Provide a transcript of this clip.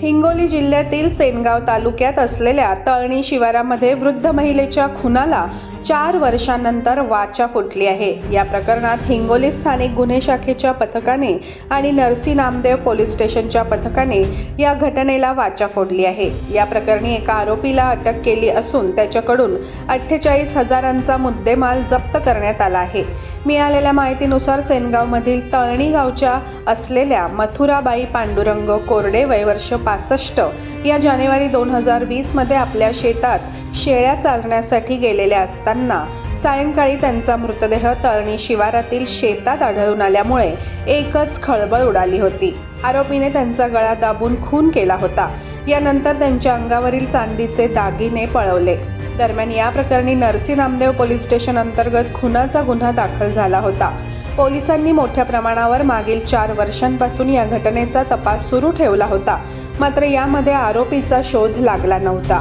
हिंगोली जिल्ह्यातील सेनगाव तालुक्यात असलेल्या तळणी शिवारामध्ये वृद्ध महिलेच्या खुनाला चार वर्षांनंतर वाचा फुटली आहे. या प्रकरणात हिंगोली स्थानिक गुन्हे शाखेच्या पथकाने आणि नरसी नामदेव पोलीस स्टेशनच्या पथकाने या घटनेला वाचा फोडली आहे. या प्रकरणी एका आरोपीला अटक केली असून त्याच्याकडून अठ्ठेचाळीस हजारांचा मुद्देमाल जप्त करण्यात आला आहे. मिळालेल्या माहितीनुसार सेनगावमधील तळणी गावच्या असलेल्या मथुराबाई पांडुरंग कोरडे वयवर्ष पासष्ट या जानेवारी दोन हजार वीसमध्ये आपल्या शेतात शेळ्या चालण्यासाठी गेलेल्या असताना सायंकाळी त्यांचा मृतदेह तळणी शिवारातील शेतात आढळून आल्यामुळे एकच खळबळ उडाली होती. आरोपीने त्यांचा गळा दाबून खून केला होता. यानंतर त्यांच्या अंगावरील चांदीचे दागिने पळवले. दरम्यान या प्रकरणी नरसी नामदेव पोलीस स्टेशन अंतर्गत खुनाचा गुन्हा दाखल झाला होता. पोलिसांनी मोठ्या प्रमाणावर मागील चार वर्षांपासून या घटनेचा तपास सुरू ठेवला होता. मात्र यामध्ये आरोपीचा शोध लागला नव्हता.